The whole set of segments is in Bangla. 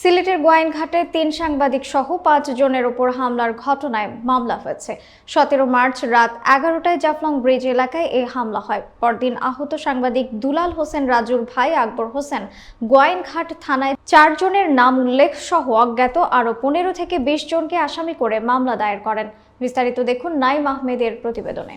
সিলেটের গোয়াইনঘাটে তিন সাংবাদিক সহ পাঁচ জনের উপর হামলার ঘটনায় মামলা হয়েছে। সতেরো মার্চ রাত এগারোটায় জাফলং ব্রিজ এলাকায় এই হামলা হয়। পরদিন আহত সাংবাদিক দুলাল হোসেন রাজুর ভাই আকবর হোসেন গোয়াইনঘাট থানায় চারজনের নাম উল্লেখ সহ অজ্ঞাত আরও পনেরো থেকে বিশ জনকে আসামি করে মামলা দায়ের করেন। বিস্তারিত দেখুন নাইম আহমেদের প্রতিবেদনে।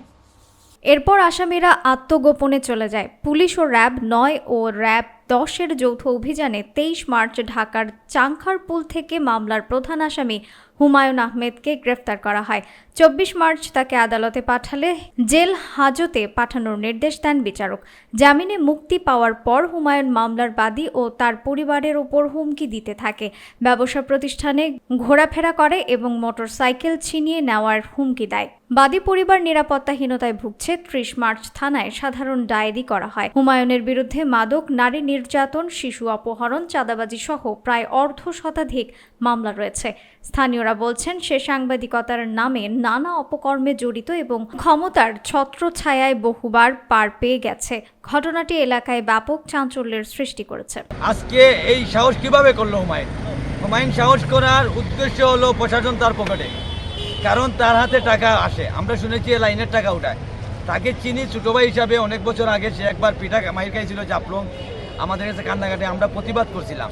এরপর আসামিরা আত্মগোপনে চলে যায়। পুলিশ ও র্যাব নয় ও র্যাব দশের যৌথ অভিযানে তেইশ মার্চ ঢাকার চাংখারপুল থেকে মামলার প্রধান আসামি হুমায়ুন আহমেদকে গ্রেফতার করা হয়। চব্বিশ মার্চ তাকে আদালতে পাঠালে জেল হাজতে পাঠানোর নির্দেশ দেন বিচারক। জামিনে মুক্তি পাওয়ার পর হুমায়ুন মামলার বাদী ও তার পরিবারের ওপর হুমকি দিতে থাকে। ব্যবসা প্রতিষ্ঠানে ঘোরাফেরা করে এবং মোটরসাইকেল ছিনিয়ে নেওয়ার হুমকি দেয়। বাদী পরিবার নিরাপত্তাহীনতায় ভুগছে, ত্রিশ মার্চ থানায় সাধারণ ডায়েরি করা হয়। হুমায়ুনের বিরুদ্ধে মাদক, নারী নির্যাতন, শিশু অপহরণ চাঁদাবাজি সহ প্রায় অর্ধ শতাধিক মামলা রয়েছে। স্থানীয়রা বলছেন, সে সাংবাদিকতার নামে নানা অপকর্মে জড়িত এবং ক্ষমতার ছত্রছায়ায় বহুবার পার পেয়ে গেছে। ঘটনাটি এলাকায় ব্যাপক চাঞ্চল্যের সৃষ্টি করেছে। আজকে এই সাহস কীভাবে করল হুমায়ুন? হুমায়ুন সাহস করার উদ্দেশ্য হলো প্রশাসন তার পকেটে। কারণ তার হাতে টাকা আসে। আমরা শুনেছি লাইনের টাকা উঠায়। তাকে চিনি ছোটো ভাই হিসাবে অনেক বছর আগে সে একবার পিঠা মাইর খাইছিল জাপলং আমাদের কাছে কান্নাকাটে, আমরা প্রতিবাদ করছিলাম।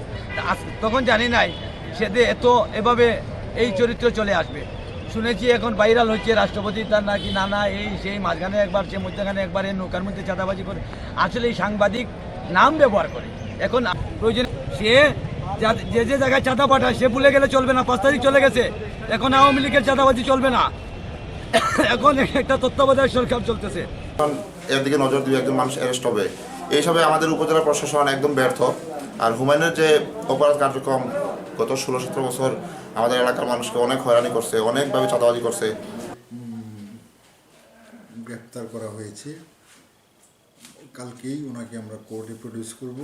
তখন জানি নাই, সে এত এভাবে এই চরিত্র চলে আসবে। শুনেছি এখন ভাইরাল হচ্ছে রাষ্ট্রপতি তার নাকি নানা এই সেই মাঝখানে একবার সে মধ্যখানে একবার, এই নৌকার মধ্যে চাঁদাবাজি করে। আসলে এই সাংবাদিক নাম ব্যবহার করে। এখন প্রয়োজন সে যা- যে জায়গায় চাঁদা পাঠায়, সে ভুলে গেলে চলবে না। পাঁচ তারিখ চলে গেছে। এখন আওয়ামী লীগের চাঁদাবাজি চলবে না। এখন একটা তত্ত্বাবধায়ক সরকার চলতেছে। এর দিকে নজর দিয়ে একজন মানুষ অ্যারেস্ট হবে। এইসবে আমাদের উপজেলা প্রশাসন একদম ব্যর্থ। আর হুমায়ুনের যে অপরাধ কার্যক্রম গত ষোলো সতেরো বছর আমাদের এলাকার মানুষকে অনেক হয়রানি করছে অনেকভাবে চাঁদাবাজি করছে। গ্রেপ্তার করা হয়েছে। কালকেই ওনাকে আমরা কোর্টে প্রডিউস করব।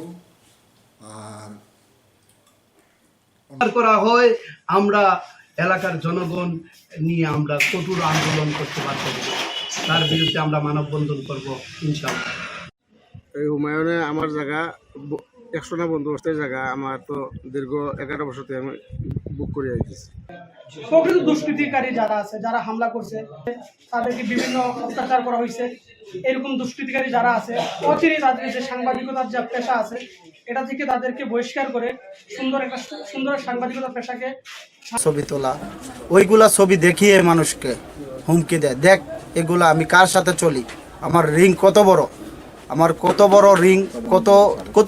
আর করা হয় আমরা এলাকার জনগণ নিয়ে আমরা কঠোর আন্দোলন করতে পারব তার বিরুদ্ধে আমরা মানববন্ধন করব ইনশাআল্লাহ। এই হুমায়ুনে আমার জায়গা ব- একশো না বন্দোবস্তের জায়গা আমার তো দীর্ঘ এগারো বছর থেকে আমি বুক করে আইতেছি। প্রকৃত দুষ্কৃতিকারী যারা আছে যারা হামলা করছে তাদেরকে বিভিন্ন অত্যাচার করা হয়েছে। এরকম দুষ্কৃতিকারী যারা আছে অচিরে তাদের যে সাংবাদিকতার যে পেশা আছে এটা থেকে তাদেরকে বহিষ্কার করে সুন্দর একটা সুন্দর সাংবাদিকতার পেশাকে ছবি তোলা। ওইগুলা ছবি দেখিয়ে মানুষকে হুমকি দেয়। দেখ এগুলা আমি কার সাথে চলি? আমার রিং কত বড়? আমার কত বড় রিং কত কত